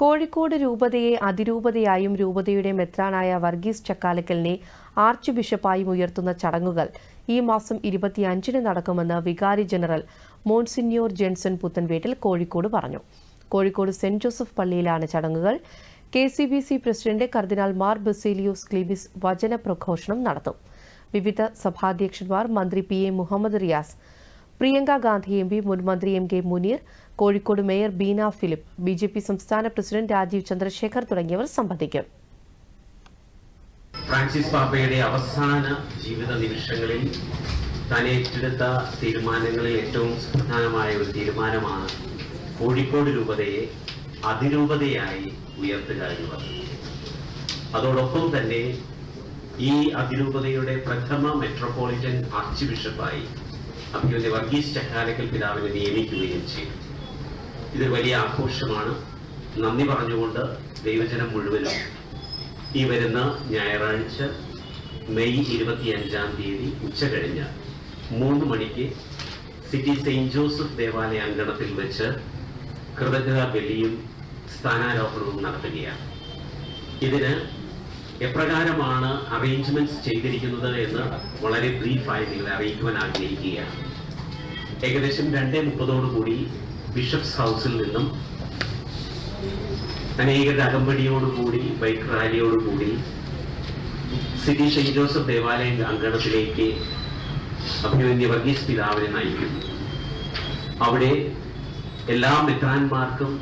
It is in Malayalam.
കോഴിക്കോട് രൂപതയെ അതിരൂപതയായും രൂപതയുടെ മെത്രാനായ വർഗീസ് ചക്കാലക്കലിനെ ആർച്ച് ബിഷപ്പായും ഉയർത്തുന്ന ചടങ്ങുകൾ ഈ മാസം ഇരുപത്തിയഞ്ചിന് നടക്കുമെന്ന് വികാരി ജനറൽ മോൺസിന്യോർ ജെൻസൺ പുത്തൻവേട്ടിൽ കോഴിക്കോട് പറഞ്ഞു. കോഴിക്കോട് സെന്റ് ജോസഫ് പള്ളിയിലാണ് ചടങ്ങുകൾ. K C B C president cardinal Mar Baselios Cleemis വചന പ്രഘോഷണം നടത്തും. വിവിധ സഭാധ്യക്ഷന്മാർ മന്ത്രി P A Muhammad Riyas Priyanka Gandhi M P മുൻ മന്ത്രി M K Muneer Kozhikode mayor Beena Philip B J P സംസ്ഥാന പ്രസിഡന്റ് രാജീവ് ചന്ദ്രശേഖർ തുടങ്ങിയവർ സംബന്ധിക്കും. ഫ്രാൻസിസ് പാപ്പയുടെ അവസാന ജീവിത നിമിഷങ്ങളിൽ താൻ ഏറ്റെടുത്ത തീരുമാനങ്ങളിൽ ഏറ്റവും സുപ്രധാനമായ ഒരു തീരുമാനമാണ് കോഴിക്കോട് രൂപതയെ അതിരൂപതയായി ഉയർത്തുക എന്നുള്ളത്. അതോടൊപ്പം തന്നെ ഈ അതിരൂപതയുടെ പ്രഥമ മെട്രോപൊളിറ്റൻ ആർച്ച് ബിഷപ്പായി അഭിമന്യ വർഗീസ് ചക്കാലക്കൽ പിതാവിനെ നിയമിക്കുകയും ചെയ്തു. ഇതൊരു വലിയ ആഘോഷമാണ്. നന്ദി പറഞ്ഞുകൊണ്ട് ദൈവജനം മുഴുവനും ഈ വരുന്ന ഞായറാഴ്ച മെയ് ഇരുപത്തിയഞ്ചാം തീയതി ഉച്ച കഴിഞ്ഞ് മൂന്ന് മണിക്ക് സിറ്റി സെയിന്റ് ജോസഫ് ദേവാലയ അങ്കണത്തിൽ വെച്ച് കൃതജ്ഞതാ ബലിയും സ്ഥാനാരോഹണവും നടത്തുകയാണ്. ഇതിന് എപ്രകാരമാണ് അറേഞ്ച്മെന്റ്സ് ചെയ്തിരിക്കുന്നത് എന്ന് വളരെ ബ്രീഫായി നിങ്ങളെ അറിയിക്കുവാൻ ആഗ്രഹിക്കുകയാണ്. ഏകദേശം രണ്ടേ മുപ്പതോടുകൂടി ബിഷപ്സ് ഹൗസിൽ നിന്നും അനേക അകമ്പടിയോടുകൂടി ബൈക്ക് റാലിയോടുകൂടി സിറ്റി സെന്റ് ജോസഫ് ദേവാലയ അങ്കണത്തിലേക്ക് അഭിമന്യ വർഗീസ് പിതാവിനെ നയിക്കുന്നു. അവിടെ എല്ലാ മെത്രാന്മാർക്കും